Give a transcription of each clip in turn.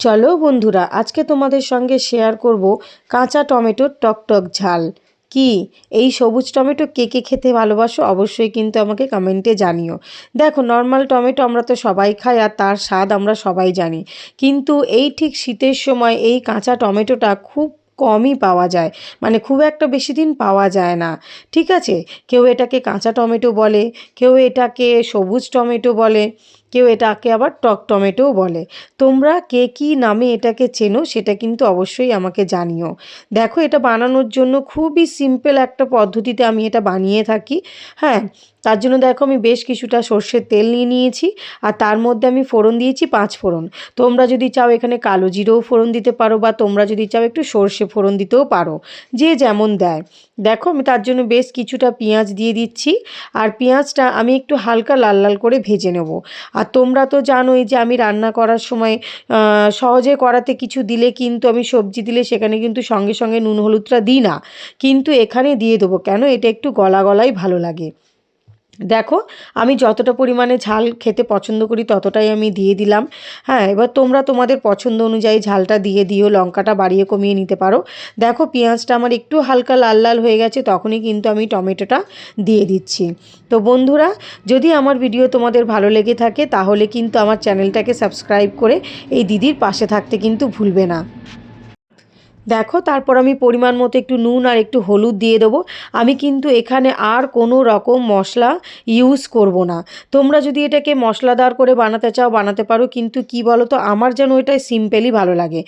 চলো বন্ধুরা, আজকে তোমাদের সঙ্গে শেয়ার করব কাঁচা টমেটোর টকটক ঝাল। কি? এই সবুজ টমেটো কে কে খেতে ভালোবাসো অবশ্যই কিন্তু আমাকে কমেন্টে জানিও। দেখো নর্মাল টমেটো আমরা তো সবাই খাই আর তার স্বাদ আমরা সবাই জানি। কিন্তু এই ঠিক শীতের সময় এই কাঁচা টমেটোটা খুব কমই পাওয়া যায়। মানে খুব একটা বেশি দিন পাওয়া যায় না। ঠিক আছে? কেউ এটাকে কাঁচা টমেটো বলে, কেউ এটাকে সবুজ টমেটো বলে। কেউ এটাকে আবার টক টমেটোও বলে। তোমরা কে কী নামে এটাকে চেনো সেটা কিন্তু অবশ্যই আমাকে জানিও। দেখো, এটা বানানোর জন্য খুবই সিম্পল একটা পদ্ধতিতে আমি এটা বানিয়ে থাকি। হ্যাঁ তার জন্য দেখো আমি বেশ কিছুটা সর্ষের তেল নিয়ে নিয়েছি আর তার মধ্যে আমি ফোড়ন দিয়েছি পাঁচ ফোড়ন। তোমরা যদি চাও এখানে কালো জিরেও ফোড়ন দিতে পারো বা তোমরা যদি চাও একটু সর্ষে ফোড়ন দিতেও পারো। যে যেমন দেয়। দেখো, আমি তার জন্য বেশ কিছুটা পেঁয়াজ দিয়ে দিচ্ছি। আর পেঁয়াজটা আমি একটু হালকা লাল লাল করে ভেজে নেব। আর তোমরা তো জানোই যে আমি রান্না করার সময় সহজে করাতে কিছু দিলে কিন্তু আমি সবজি দিলে সেখানে কিন্তু সঙ্গে সঙ্গে নুন হলুদটা দিই না। কিন্তু এখানে দিয়ে দেবো। কেন? এটা একটু গলা গলাই ভালো লাগে। দেখো, আমি যতটা পরিমাণে ঝাল খেতে পছন্দ করি ততটাই আমি দিয়ে দিলাম। হ্যাঁ এবার তোমরা তোমাদের পছন্দ অনুযায়ী ঝালটা দিয়ে দিও, লঙ্কাটা বাড়িয়ে কমিয়ে নিতে পারো। দেখো, পেঁয়াজটা আমার একটু হালকা লাল লাল হয়ে গেছে, তখনই কিন্তু আমি টমেটোটা দিয়ে দিচ্ছি। তো বন্ধুরা, যদি আমার ভিডিও তোমাদের ভালো লেগে থাকে, তাহলে কিন্তু আমার চ্যানেলটাকে সাবস্ক্রাইব করে এই দিদির পাশে থাকতে কিন্তু ভুলবে না। দেখো, তারপর আমি পরিমাণ মতো একটু নুন আর একটু হলুদ দিয়ে দেবো। আমি কিন্তু এখানে আর কোনো রকম মশলা ইউজ করব না। তোমরা যদি এটাকে মশলাদার করে বানাতে চাও, বানাতে পারো, কিন্তু কি বলো তো আমার যেন ওইটাই সিম্পলই ভালো লাগে।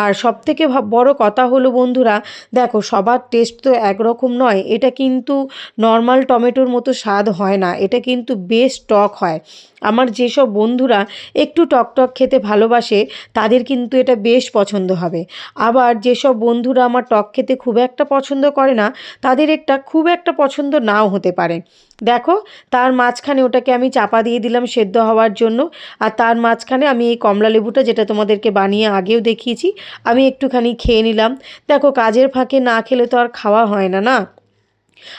আর সব থেকে বড় কথা হলো বন্ধুরা, দেখো, সবার টেস্ট তো একরকম নয়। এটা কিন্তু নর্মাল টমেটোর মতো স্বাদ হয় না। এটা কিন্তু বেশ টক হয়। আমার যেসব বন্ধুরা একটু টকটক খেতে ভালোবাসে, তাদের কিন্তু এটা বেশ পছন্দ হবে। আবার যেসব বন্ধুরা আমার টক খেতে খুব একটা পছন্দ করে না, তাদের একটা খুব একটা পছন্দ নাও হতে পারে। দেখো, তার মাঝখানে ওটাকে আমি চাপা দিয়ে দিলাম সেদ্ধ হওয়ার জন্য, আর তার মাঝখানে আমি এই কমলা লেবুটা যেটা তোমাদেরকে বানিয়ে আগেও দেখিয়েছি, আমি একটুখানি খেয়ে নিলাম। দেখো, কাজের ফাঁকে না খেলে তো আর খাওয়া হয় না না?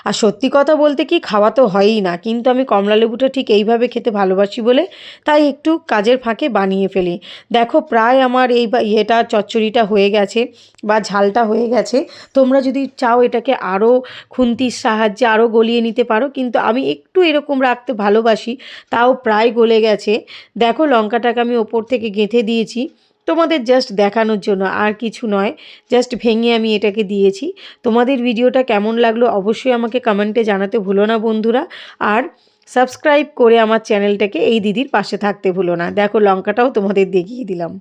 আর সত্যি কথা বলতে কি, খাওয়া তো হয়ই না। কিন্তু আমি কমলা লেবুটা ঠিক এইভাবে খেতে ভালোবাসি বলে তাই একটু কাজের ফাঁকে বানিয়ে ফেলি। দেখো প্রায় আমার এই ইয়েটা, চচ্চড়িটা হয়ে গেছে বা ঝালটা হয়ে গেছে। তোমরা যদি চাও এটাকে আরও খুন্তির সাহায্যে আরও গলিয়ে নিতে পারো, কিন্তু আমি একটু এরকম রাখতে ভালোবাসি, তাও প্রায় গলে গেছে। দেখো লঙ্কাটাকে আমি ওপর থেকে গেঁথে দিয়েছি। তোমাদের জাস্ট দেখানোর জন্য, আর কিছু নয় জাস্ট ভেঙে আমি এটাকে দিয়েছি। তোমাদের ভিডিওটা কেমন লাগল অবশ্যই আমাকে কমেন্টে জানাতে ভুলো না বন্ধুরা। আর সাবস্ক্রাইব করে আমার চ্যানেলটাকে এই দিদির পাশে থাকতে ভুলো না। দেখো লঙ্কাটাও তোমাদের দেখিয়ে দিলাম।